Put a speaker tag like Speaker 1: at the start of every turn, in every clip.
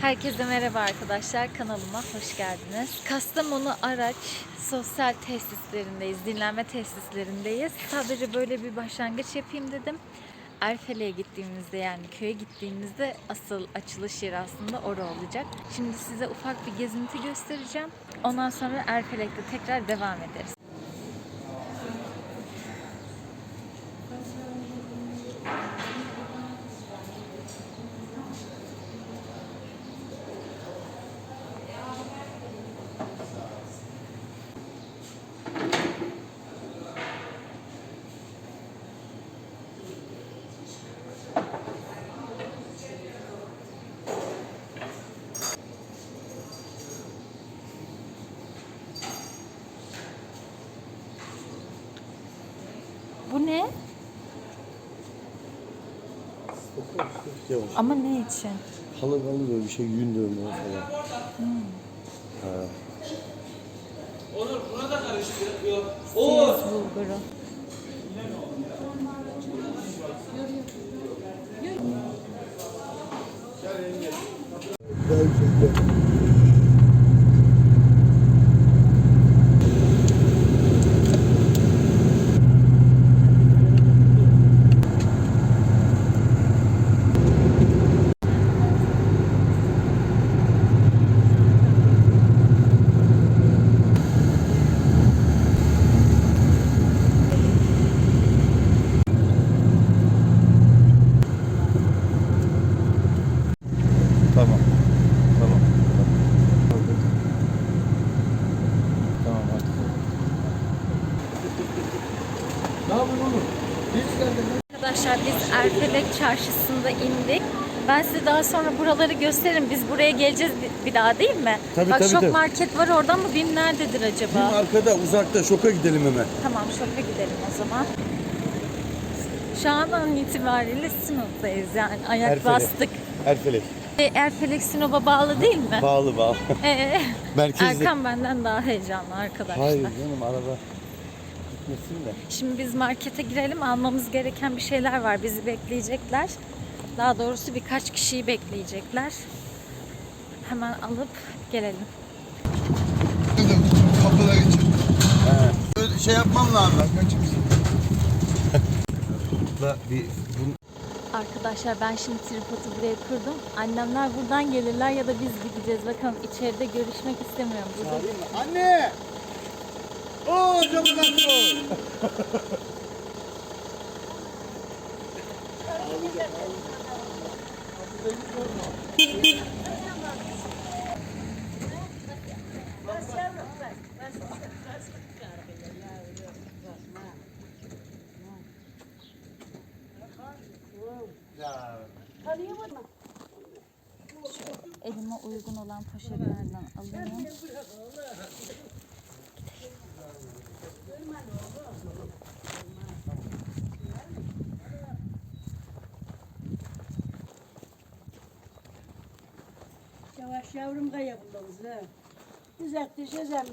Speaker 1: Herkese merhaba arkadaşlar. Kanalıma hoş geldiniz. Kastamonu Araç sosyal tesislerindeyiz. Dinlenme tesislerindeyiz. Sadece böyle bir başlangıç yapayım dedim. Erfele'ye gittiğimizde yani köye gittiğimizde asıl açılış yeri aslında orada olacak. Şimdi size ufak bir gezinti göstereceğim. Ondan sonra Erfelek'te tekrar devam ederiz. Bu ne?
Speaker 2: Yavaş.
Speaker 1: Ama ne için?
Speaker 2: Halı halı böyle bir şey yün dövme falan. Ha.
Speaker 1: Siyaz bulguru.
Speaker 2: Daha güzel. Tamam. Tamam. Tamam hadi. Ne yapıyorsun oğlum? Biz geldik.
Speaker 1: Arkadaşlar biz Erfelek çarşısında indik. Ben size daha sonra buraları gösteririm. Biz buraya geleceğiz bir- daha değil mi?
Speaker 2: Tabii,
Speaker 1: Bak
Speaker 2: tabii,
Speaker 1: şok
Speaker 2: tabii.
Speaker 1: market var oradan mı? Bin nerededir
Speaker 2: Bizim
Speaker 1: acaba?
Speaker 2: arkada uzakta şoka gidelim hemen.
Speaker 1: Tamam şoka gidelim o zaman. Şu an an itibariyle Sinop'tayız yani ayak
Speaker 2: Erfelek.
Speaker 1: bastık.
Speaker 2: Erfelek.
Speaker 1: E, Erfelek Sinop'a bağlı değil mi?
Speaker 2: Bağlı bağlı.
Speaker 1: Ee,
Speaker 2: Merkezde.
Speaker 1: Erkan benden daha heyecanlı arkadaşlar.
Speaker 2: Hayır canım araba gitmesin de.
Speaker 1: Şimdi biz markete girelim. Almamız gereken bir şeyler var. Bizi bekleyecekler. Daha doğrusu birkaç kişiyi bekleyecekler. Hemen alıp gelelim.
Speaker 2: Kapıda geçin. Böyle şey yapmam lazım. Bir bun...
Speaker 1: Arkadaşlar ben şimdi tripodu buraya kurdum. Annemler buradan gelirler ya da biz gideceğiz. Bakalım içeride görüşmek istemiyorum. Burada
Speaker 2: Anne! Oo camı kaçıyor.
Speaker 1: elime uygun olan poşetlerden alayım.
Speaker 3: Yavaş yavrum kaya buldunuz ha. Güzel düşeceğim.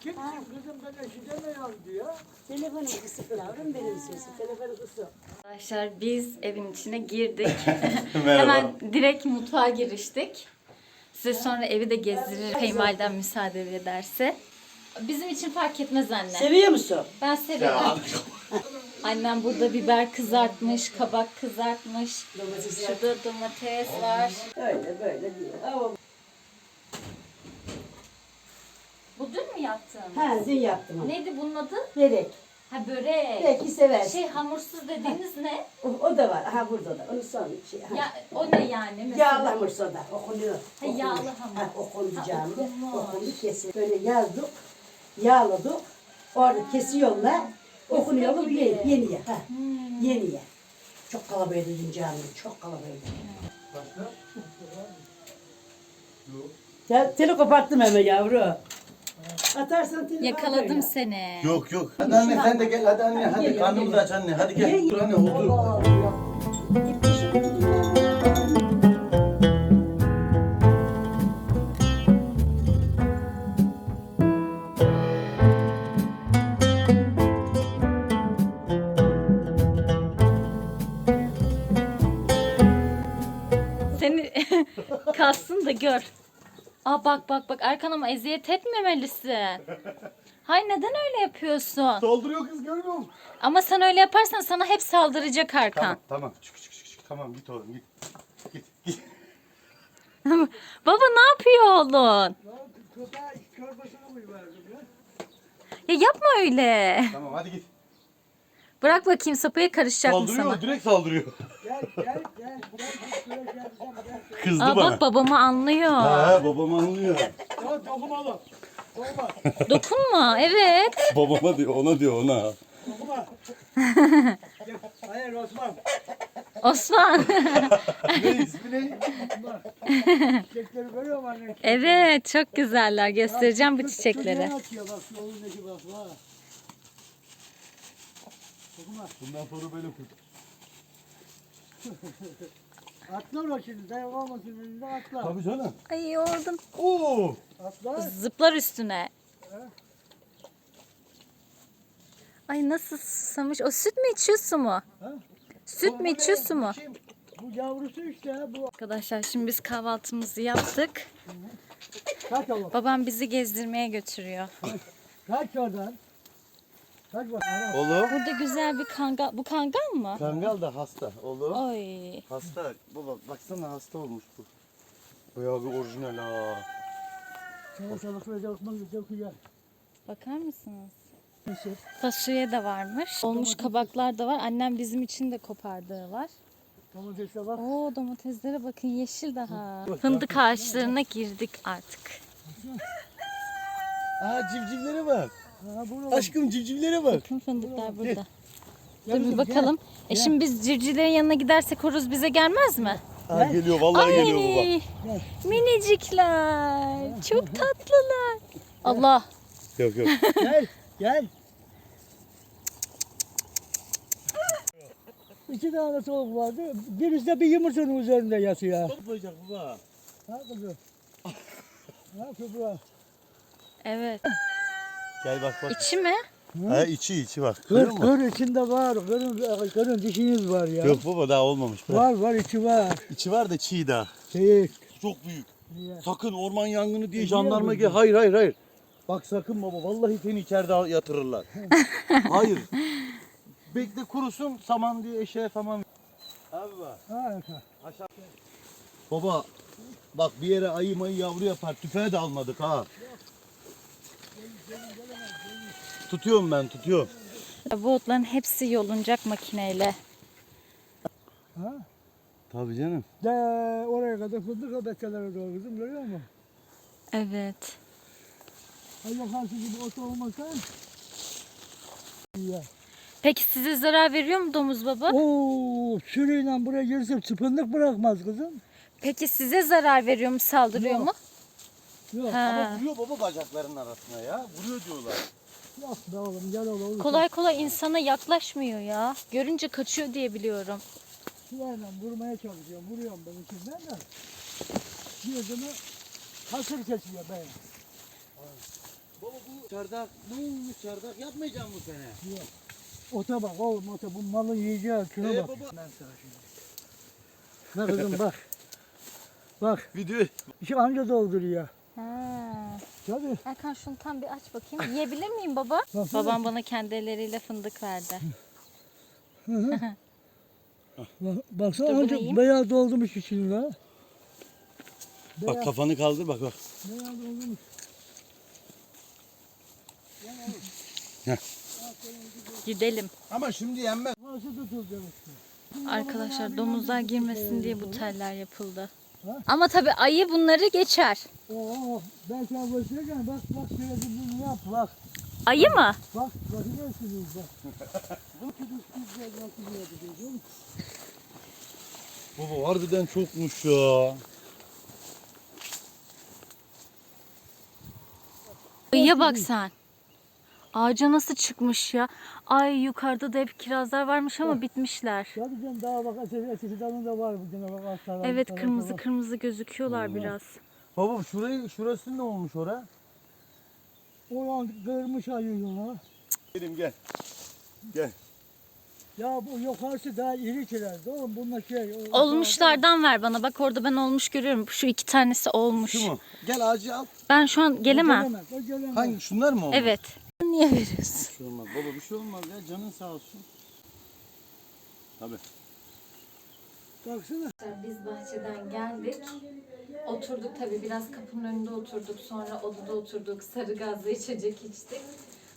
Speaker 4: Kimsin kızım ben eşide mi yazdı ya?
Speaker 3: Telefonum kısık yavrum benim sesim. Telefonu kısık.
Speaker 1: Arkadaşlar biz evin içine girdik. Hemen direkt mutfağa giriştik. Size sonra evi de gezdirir kayınvaliden müsaade ederse. Bizim için fark etmez anne.
Speaker 3: Seviyor musun?
Speaker 1: Ben seviyorum. Annem burada biber kızartmış, kabak kızartmış.
Speaker 3: Domates
Speaker 1: Şurada domates var.
Speaker 3: Öyle böyle diyor. Ama
Speaker 1: Bu dün mü yaptın?
Speaker 3: ha dün yaptım onu.
Speaker 1: Neydi bunun adı?
Speaker 3: Börek.
Speaker 1: Ha börek.
Speaker 3: Belki seversin.
Speaker 1: Şey hamursuz dediğiniz ne?
Speaker 3: O, o da var. Ha burada da. Onu son şey. Ha.
Speaker 1: Ya o ne yani mesela?
Speaker 3: Yağlı hamur soda. Okunuyor.
Speaker 1: Ha, yağlı hamur.
Speaker 3: Ha, okundu
Speaker 1: Ha, okunmuş.
Speaker 3: Okundu kesin. Böyle yazdık. Yağladık. Orada kesiyorlar. Okunuyor mu? Yeni, yeni ye. Ha.
Speaker 1: Hmm.
Speaker 3: Yeni ye. Çok kalabalık dedim camide. Çok kalabalık. Ya teli koparttım hemen yavru. Atarsan teli
Speaker 1: Yakaladım seni.
Speaker 2: Yok yok. Hadi anne sen de gel hadi anne. Hadi karnımızı aç anne. Hadi gel. Dur anne otur.
Speaker 1: Seni kassın da gör. Aa bak bak bak Erkan ama eziyet etmemelisin. Hay neden öyle yapıyorsun?
Speaker 2: Saldırıyor kız görmüyor musun?
Speaker 1: Ama sen öyle yaparsan sana hep saldıracak Erkan.
Speaker 2: Tamam tamam. Çık çık çık çık. Tamam git oğlum git. Git git.
Speaker 1: Baba ne yapıyor oğlun?
Speaker 4: Ya
Speaker 1: yapma öyle.
Speaker 2: Tamam hadi git.
Speaker 1: Bırak bakayım sopaya karışacak mı
Speaker 2: Saldırıyor
Speaker 1: sana?
Speaker 2: direkt saldırıyor.
Speaker 4: Gel gel gel. Gel gel gel gel.
Speaker 2: Kızdı
Speaker 1: Aa
Speaker 2: bana.
Speaker 1: bak babamı anlıyor.
Speaker 2: Ha babam anlıyor.
Speaker 4: Ya dokunma lan. Dokunma.
Speaker 1: Dokunma evet.
Speaker 2: Babama diyor ona diyor ona.
Speaker 4: Dokunma. Hayır Osman.
Speaker 1: Osman.
Speaker 2: ne ismi ne?
Speaker 4: Çiçekleri görüyor musun anne?
Speaker 1: evet çok güzeller. Göstereceğim bu çiçekleri.
Speaker 4: Çocuğa atıyor bak şu oğlundaki bak ha. Dokunma.
Speaker 2: Bundan sonra böyle kız.
Speaker 4: Atla bak şimdi. Dayak olmasın elinde atla.
Speaker 2: Tabii canım.
Speaker 1: Ay yordum.
Speaker 2: Oo.
Speaker 4: Atla.
Speaker 1: Zıplar üstüne. Ay nasıl susamış. O süt mü içiyor su mu?
Speaker 4: Ha?
Speaker 1: Süt mü içiyor su mu?
Speaker 4: Bu yavrusu işte ha, bu.
Speaker 1: Arkadaşlar şimdi biz kahvaltımızı yaptık.
Speaker 4: Kaç oğlum.
Speaker 1: Babam bizi gezdirmeye götürüyor.
Speaker 4: Kaç oradan.
Speaker 2: Oğlum.
Speaker 1: Burada güzel bir kangal. Bu kangal mı?
Speaker 2: Kangal da hasta. Oğlum.
Speaker 1: Oy.
Speaker 2: Hasta. Baba baksana hasta olmuş bu. Bayağı bir orijinal ha.
Speaker 1: Bakar mısınız? Fasulye de varmış. Olmuş kabaklar da var. Annem bizim için de kopardığı var.
Speaker 4: Domatesle bak.
Speaker 1: Oo domateslere bakın yeşil daha. Fındık ağaçlarına girdik artık.
Speaker 2: Aa civcivlere bak.
Speaker 4: Ha
Speaker 2: Aşkım civcivlere bak.
Speaker 1: Bakın fındıklar burada. Dur
Speaker 4: Gel
Speaker 1: bir
Speaker 4: kızım,
Speaker 1: bakalım. E şimdi biz civcivlerin yanına gidersek horoz bize gelmez mi?
Speaker 2: Ha geliyor vallahi geliyor baba.
Speaker 1: Ay, minicikler. Çok tatlılar. Allah.
Speaker 2: Yok yok.
Speaker 4: Gel, gel. İki tane soğuk vardı. Birisi de bir yumurtanın üzerinde yatıyor.
Speaker 2: Toplayacak baba.
Speaker 4: Ha kızım. Ha Kübra.
Speaker 1: Evet.
Speaker 2: Gel bak bak.
Speaker 1: İçi mi?
Speaker 2: Ha içi içi bak. Görüyor
Speaker 4: Kır,
Speaker 2: musun?
Speaker 4: kır içinde var. Kırın, kırın dişiniz var ya.
Speaker 2: Yok baba daha olmamış. Bırak.
Speaker 4: Var var içi var.
Speaker 2: İçi var da çiğ daha.
Speaker 4: Şey,
Speaker 2: Çok büyük.
Speaker 4: Ya.
Speaker 2: Sakın orman yangını diye
Speaker 4: Niye
Speaker 2: jandarma
Speaker 4: böyle?
Speaker 2: gel. Hayır hayır hayır. Bak sakın baba vallahi seni içeride yatırırlar. hayır. Bekle kurusun saman diye eşeğe saman. Abi bak.
Speaker 4: ha,
Speaker 2: Aşağı. Baba bak bir yere ayı mayı yavru yapar. Tüfeği de almadık ha. Tutuyorum ben tutuyorum.
Speaker 1: Bu otların hepsi yolunacak makineyle.
Speaker 4: ha.
Speaker 2: Tabii canım.
Speaker 4: De oraya kadar fındık abekelere doğru kızım görüyor musun?
Speaker 1: Evet.
Speaker 4: Ay yukarısı gibi ot olmasa. Ya.
Speaker 1: Peki size zarar veriyor mu domuz baba?
Speaker 4: Oo, sürüyle buraya girse fındık bırakmaz kızım.
Speaker 1: Peki size zarar veriyor mu, saldırıyor
Speaker 4: Yok.
Speaker 1: mu?
Speaker 4: Yok,
Speaker 1: Ha.
Speaker 2: Ama vuruyor baba bacaklarının arasına ya. Vuruyor diyorlar.
Speaker 4: Yok be oğlum gel oğlum.
Speaker 1: Kolay kolay insana yaklaşmıyor ya. Görünce kaçıyor diye biliyorum.
Speaker 4: Silahla vurmaya çalışıyorum. Vuruyorum ben içinden de. Girdiğini hasır kesiyor be.
Speaker 2: Baba bu çardak ne olmuş çardak yapmayacağım bu sene.
Speaker 4: Ota bak oğlum ota bu malın yiyeceği şuna
Speaker 2: Ee,
Speaker 4: bak.
Speaker 2: baba.
Speaker 4: Ben sana şimdi. Ne kızım bak. Bak
Speaker 2: Video
Speaker 4: şu anca dolduruyor. Tabii.
Speaker 1: Erkan şunu tam bir aç bakayım. Yiyebilir miyim baba? Babam bana kendi elleriyle fındık verdi.
Speaker 4: Bak, baksana
Speaker 1: Dur,
Speaker 4: anca
Speaker 1: bunu yiyeyim.
Speaker 4: beyaz doldurmuş içini la.
Speaker 2: Bak kafanı kaldır bak bak.
Speaker 4: Beyaz doldurmuş.
Speaker 1: Gidelim.
Speaker 2: Ama şimdi yenmez.
Speaker 4: Nasıl tutulacak işte.
Speaker 1: Arkadaşlar domuzlar girmesin diye bu teller yapıldı.
Speaker 4: Ha?
Speaker 1: Ama tabii ayı bunları geçer.
Speaker 4: Oo, ben sana başlarken bak bak şöyle bir bunu yap bak.
Speaker 1: Ayı mı?
Speaker 4: Bak bakıyorsunuz bak. Bu kuduz güzel nasıl yapıyor
Speaker 2: Baba harbiden çokmuş ya.
Speaker 1: Ayıya bak sen. Ağaca nasıl çıkmış ya? Ay yukarıda da hep kirazlar varmış ama bitmişler.
Speaker 4: Tabii canım daha bak ateşi ateşi dalında var bu gene bak aşağıdan.
Speaker 1: Evet kırmızı
Speaker 4: bak.
Speaker 1: kırmızı gözüküyorlar biraz.
Speaker 2: Baba şurayı şurası ne olmuş ora?
Speaker 4: Ulan kırmış ayıyı la.
Speaker 2: Benim gel. Gel.
Speaker 4: Ya bu yukarısı daha iri kirazdı oğlum bununla şey. o-
Speaker 1: Olmuşlardan ver bana. Bak orada ben olmuş görüyorum. Şu iki tanesi olmuş.
Speaker 2: Şu mu? Gel ağacı al.
Speaker 1: Ben şu an
Speaker 4: O
Speaker 1: gelemem.
Speaker 4: gelemez, o gelemez.
Speaker 2: Hangi şunlar mı oldu?
Speaker 1: Evet. Niye veriyorsun?
Speaker 2: Bir şey olmaz. Baba bir şey olmaz ya. Canın sağ olsun. Tabii.
Speaker 4: Baksana.
Speaker 1: Biz bahçeden geldik. Oturduk tabii biraz kapının önünde oturduk. Sonra odada oturduk. Sarı gazlı içecek içtik.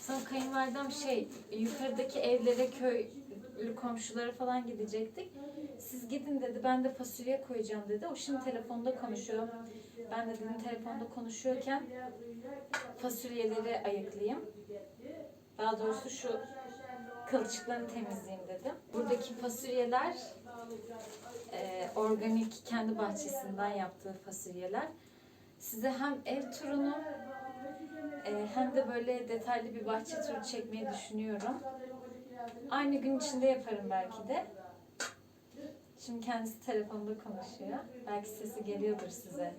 Speaker 1: Sonra kayınvalidem şey yukarıdaki evlere köylü komşulara falan gidecektik. Siz gidin dedi. Ben de fasulye koyacağım dedi. O şimdi telefonda konuşuyor. Ben de dedim telefonda konuşuyorken fasulyeleri ayıklayayım. Daha doğrusu şu kılçıklarını temizleyeyim dedim. Buradaki fasulyeler e, organik kendi bahçesinden yaptığı fasulyeler. Size hem ev turunu e, hem de böyle detaylı bir bahçe turu çekmeyi düşünüyorum. Aynı gün içinde yaparım belki de. Şimdi kendisi telefonda konuşuyor. Belki sesi geliyordur size.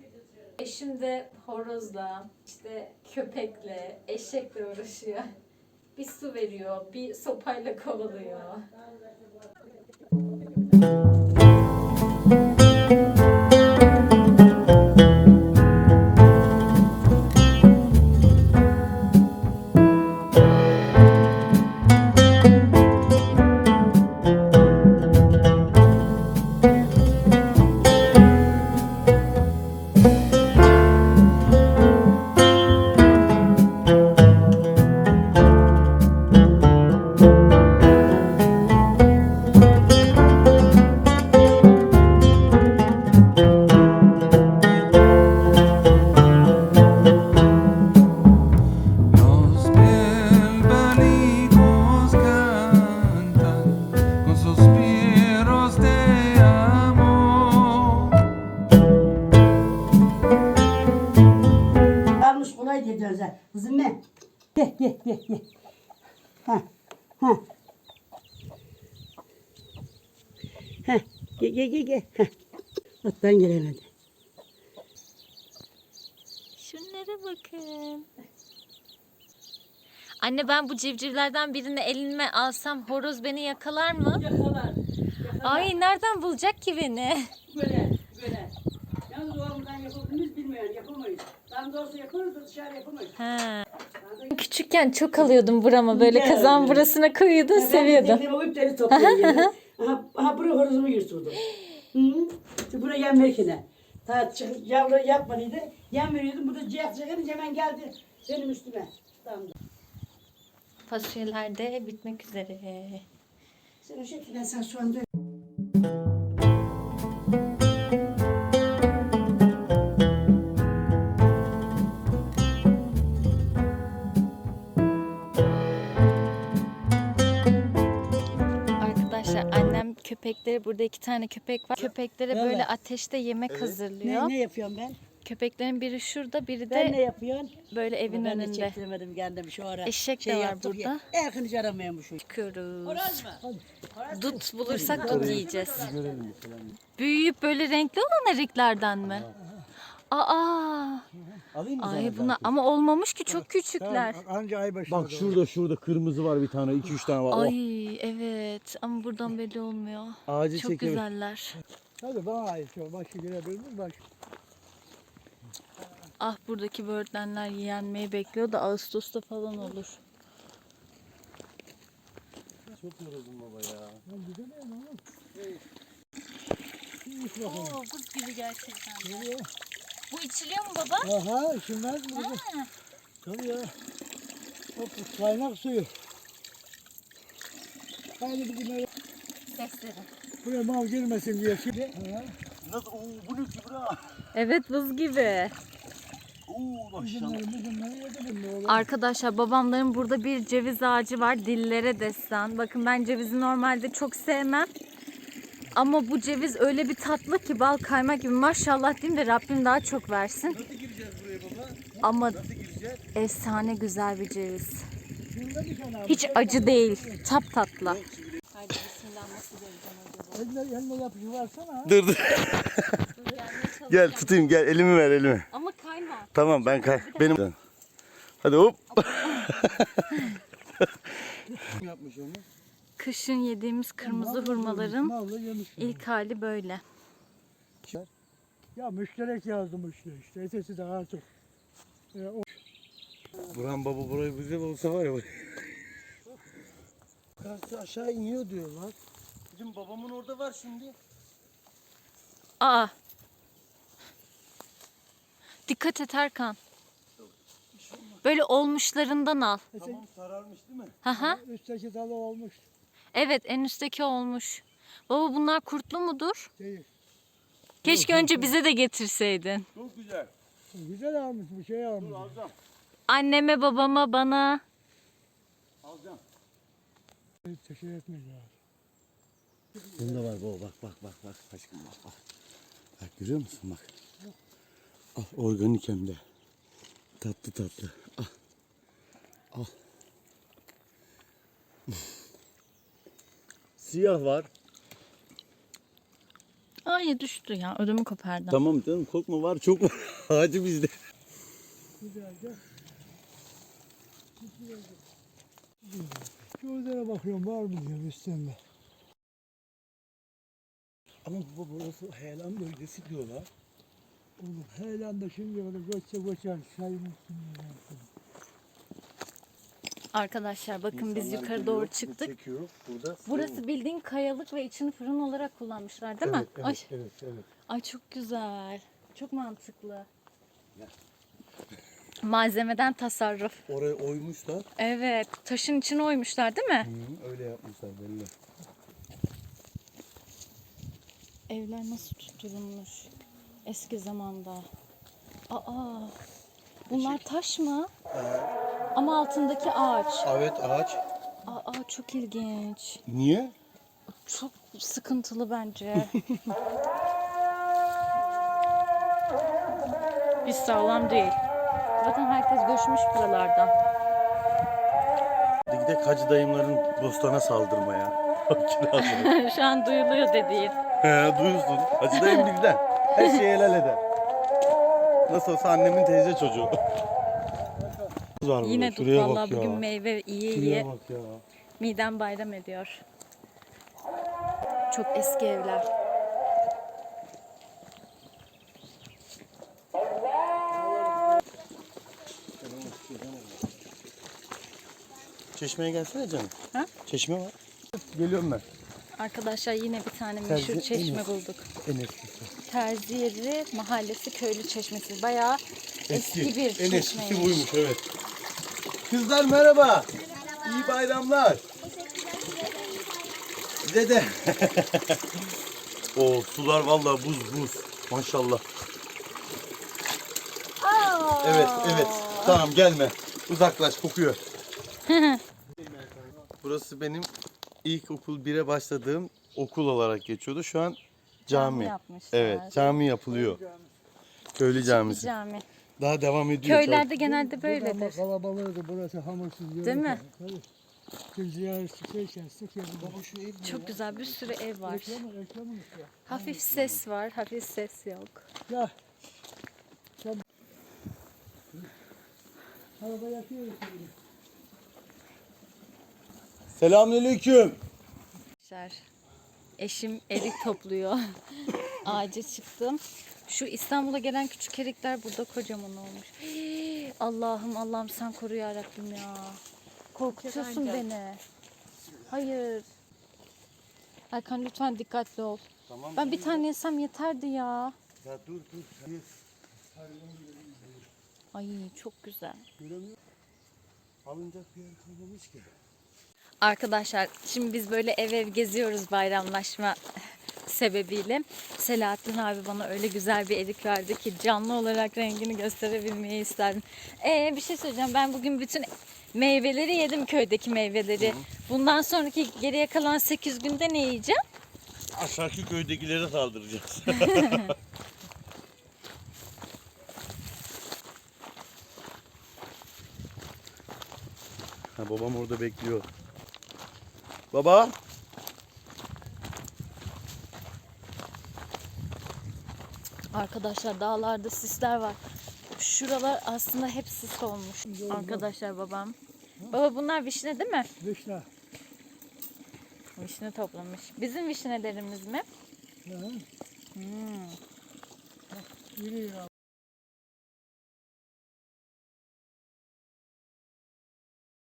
Speaker 1: Eşim de horozla, işte köpekle, eşekle uğraşıyor. Bir su veriyor, bir sopayla kovalıyor.
Speaker 3: Ben gelemedim.
Speaker 1: Şunlara bakın. Anne ben bu civcivlerden birini elime alsam horoz beni yakalar mı?
Speaker 3: Yakalar.
Speaker 1: Ay nereden bulacak ki beni?
Speaker 3: Böyle böyle. Yalnız doğumdan yapıldığımız bilmiyorum yapamayız. Tam doğrusu yaparız da dışarı yapamayız.
Speaker 1: Ha. Küçükken çok alıyordum burama böyle
Speaker 3: Ya.
Speaker 1: kazan burasına koyuyordum seviyordum.
Speaker 3: Ben de okuyup deli yani. Aha, aha buraya horozumu yırtıldı. Hı buraya yem verirken. Ta çıkıp yavru yapmadıydı. Yem veriyordum. Burada ciyak çekince hemen geldi benim üstüme. Tamam.
Speaker 1: Fasulyeler de bitmek üzere.
Speaker 3: Sen o şekilde sen şu
Speaker 1: köpekleri burada iki tane köpek var. Köpeklere
Speaker 3: Evet.
Speaker 1: böyle ateşte yemek hazırlıyor.
Speaker 3: ne, ne yapıyorum ben?
Speaker 1: Köpeklerin biri şurada, biri
Speaker 3: Ben ne
Speaker 1: de
Speaker 3: yapıyorum?
Speaker 1: böyle evin
Speaker 3: ben de
Speaker 1: önünde.
Speaker 3: çektiremedim kendim şu ara.
Speaker 1: Eşek de var
Speaker 3: yaptık
Speaker 1: burada.
Speaker 3: Ya. Erkin hiç aramıyorum şu.
Speaker 1: Çıkıyoruz. Dut bulursak dut yiyeceğiz. Büyüyüp böyle renkli olan eriklerden mi? Aa,
Speaker 2: Alayım mı
Speaker 1: ay
Speaker 2: sana
Speaker 1: buna
Speaker 2: zaten?
Speaker 1: ama olmamış ki çok küçükler.
Speaker 4: Anca ay başladı.
Speaker 2: Bak şurada şurada kırmızı var bir tane. iki üç tane var. Oh.
Speaker 1: Ay evet ama buradan belli olmuyor.
Speaker 2: Ağacı
Speaker 1: Çok
Speaker 2: çekelim.
Speaker 1: güzeller.
Speaker 4: Hadi bana ait o. Başka girebilir mi? Bak.
Speaker 1: Ah buradaki böğürtlenler yenmeyi bekliyor da Ağustos'ta falan olur.
Speaker 2: Çok yoruldum baba ya.
Speaker 4: Lan gidemiyorum oğlum.
Speaker 1: Oo, buz gibi gerçekten. Bu içiliyor mu baba?
Speaker 4: Aha üşümez mi kızım? Tabii ya. Hop kaynak suyu. Haydi bizim eve.
Speaker 1: Sesleri.
Speaker 4: Buraya mal girmesin diye şimdi. Ha.
Speaker 2: Nasıl? Oo bu ne kübra?
Speaker 1: Evet buz gibi.
Speaker 2: Oo maşallah.
Speaker 1: Arkadaşlar babamların burada bir ceviz ağacı var. Dillere destan. Bakın ben cevizi normalde çok sevmem. Ama bu ceviz öyle bir tatlı ki bal kaymak gibi. Maşallah diyeyim de Rabbim daha çok versin.
Speaker 2: Nasıl gireceğiz buraya baba?
Speaker 1: Ama
Speaker 2: Nasıl gireceğiz?
Speaker 1: efsane güzel bir ceviz. Hiç acı değil. Tap tatlı.
Speaker 4: Eline, eline yapıcı versene ha.
Speaker 2: Dur dur. gel tutayım gel elimi ver elimi.
Speaker 1: Ama kayma.
Speaker 2: Tamam ben kay. Benim. Hadi hop. Yapmış onu?
Speaker 1: Kışın yediğimiz kırmızı hurmaların ilk hali böyle.
Speaker 4: Ya müşterek yazdım işte. işte. Ötesi de artık. E, o
Speaker 2: Burhan baba burayı bize olsa var ya. Karşı aşağı iniyor diyorlar. Bizim babamın orada var şimdi.
Speaker 1: Aa. Dikkat et Erkan. Böyle olmuşlarından al.
Speaker 2: Tamam sararmış değil mi?
Speaker 1: Haha.
Speaker 4: üstteki dalı olmuş.
Speaker 1: Evet en üstteki olmuş. Baba bunlar kurtlu mudur?
Speaker 4: Değil.
Speaker 1: Keşke önce bize de getirseydin.
Speaker 2: Çok güzel.
Speaker 4: Güzel almış bir şey almış.
Speaker 2: Alacağım.
Speaker 1: Anneme, babama, bana.
Speaker 2: Alacağım.
Speaker 4: Teşekkür etmek lazım.
Speaker 2: Bunda var baba bak bak bak bak aşkım bak bak. Bak görüyor musun bak. Al organik hem de. Tatlı tatlı. Al. Al. Siyah var.
Speaker 1: Ay düştü ya ödümü kopardım.
Speaker 2: Tamam canım korkma var çok var. Ağacı bizde.
Speaker 4: Güzelce. Şu üzere bakıyorum var mı diye üstünde.
Speaker 2: Ama baba burası heyelan bölgesi diyorlar.
Speaker 4: Oğlum heyelan da şimdi öyle göçe göçer. Çayın üstünde.
Speaker 1: Arkadaşlar bakın biz
Speaker 2: İnsanlar
Speaker 1: yukarı doğru çıktık.
Speaker 2: Çekiyor. Burada
Speaker 1: Burası bildiğin kayalık ve içini fırın olarak kullanmışlar değil mi?
Speaker 2: Evet,
Speaker 1: Ay,
Speaker 2: evet, evet.
Speaker 1: ay çok güzel. Çok mantıklı. Malzemeden tasarruf.
Speaker 2: Oraya oymuşlar.
Speaker 1: Evet, taşın içine oymuşlar değil mi?
Speaker 2: Hı, öyle yapmışlar belli.
Speaker 1: Evler nasıl tutturulmuş eski zamanda. Aa, bunlar taş mı? Ama altındaki ağaç.
Speaker 2: Evet ağaç.
Speaker 1: Aa, çok ilginç.
Speaker 2: Niye?
Speaker 1: Çok sıkıntılı bence. Biz sağlam değil. Zaten herkes göçmüş buralardan.
Speaker 2: Hadi gidelim Hacı dayımların bostana saldırmaya.
Speaker 1: Şu an duyuluyor dediğin.
Speaker 2: He duyuyorsun. Hacı dayım bizden. Her şeyi helal eder. Nasıl olsa annemin teyze çocuğu. Var burada.
Speaker 1: Yine tut
Speaker 2: Şuraya
Speaker 1: vallahi
Speaker 2: bak ya.
Speaker 1: bugün meyve iyi iyi.
Speaker 2: Şuraya bak ya.
Speaker 1: Midem bayram ediyor. Çok eski evler.
Speaker 2: Çeşmeye gelsene canım.
Speaker 1: Ha?
Speaker 2: Çeşme var. Geliyorum ben.
Speaker 1: Arkadaşlar yine bir tane
Speaker 2: Terzi
Speaker 1: meşhur
Speaker 2: en
Speaker 1: çeşme
Speaker 2: iyisi.
Speaker 1: bulduk.
Speaker 2: En eskisi.
Speaker 1: Terziyeri Mahallesi Köylü Çeşmesi. Bayağı eski, bir
Speaker 2: En eskisi buymuş evet. Kızlar merhaba. İyi bayramlar. Size de. o sular vallahi buz buz. Maşallah. Evet evet. Tamam gelme. Uzaklaş kokuyor. Burası benim ilkokul 1'e başladığım okul olarak geçiyordu. Şu an cami.
Speaker 1: yapmışlar.
Speaker 2: Evet cami yapılıyor. Köylü camisi.
Speaker 1: Cami.
Speaker 2: Daha devam ediyor.
Speaker 1: Köylerde genelde
Speaker 4: Ama
Speaker 1: böyledir.
Speaker 4: kalabalığıydı burası hamursuz.
Speaker 1: Değil mi?
Speaker 4: Tabii. Ziyaretçi.
Speaker 2: Baba şu ev
Speaker 1: Çok güzel bir sürü ev var.
Speaker 4: Reklamı reklamı işte.
Speaker 1: Hafif ses var, hafif ses yok.
Speaker 4: Ya. Sen... Araba yakıyoruz şimdi.
Speaker 2: Selamünaleyküm.
Speaker 1: Arkadaşlar, Eşim erik topluyor. Ağaca çıktım. Şu İstanbul'a gelen küçük erikler burada kocaman olmuş. Hii, Allah'ım Allah'ım sen koru ya Rabbim ya. Korkutuyorsun beni. Hayır. Erkan lütfen dikkatli ol.
Speaker 2: Tamam.
Speaker 1: Ben bir tane yesem yeterdi ya.
Speaker 2: Ya dur dur.
Speaker 1: Ay çok güzel.
Speaker 2: Alınacak bir yer kalmamış ki.
Speaker 1: Arkadaşlar şimdi biz böyle ev ev geziyoruz bayramlaşma sebebiyle. Selahattin abi bana öyle güzel bir erik verdi ki canlı olarak rengini gösterebilmeyi isterdim. Ee bir şey söyleyeceğim ben bugün bütün meyveleri yedim köydeki meyveleri. Bundan sonraki geriye kalan 8 günde ne yiyeceğim?
Speaker 2: Aşağıki köydekilere saldıracağız. ha, babam orada bekliyor. Baba.
Speaker 1: Arkadaşlar dağlarda sisler var. Şuralar aslında hep sis olmuş. Arkadaşlar babam. Baba bunlar vişne değil mi?
Speaker 4: Vişne.
Speaker 1: Vişne toplamış. Bizim vişnelerimiz mi?
Speaker 4: Hı hı.
Speaker 1: Hmm.
Speaker 4: İri ya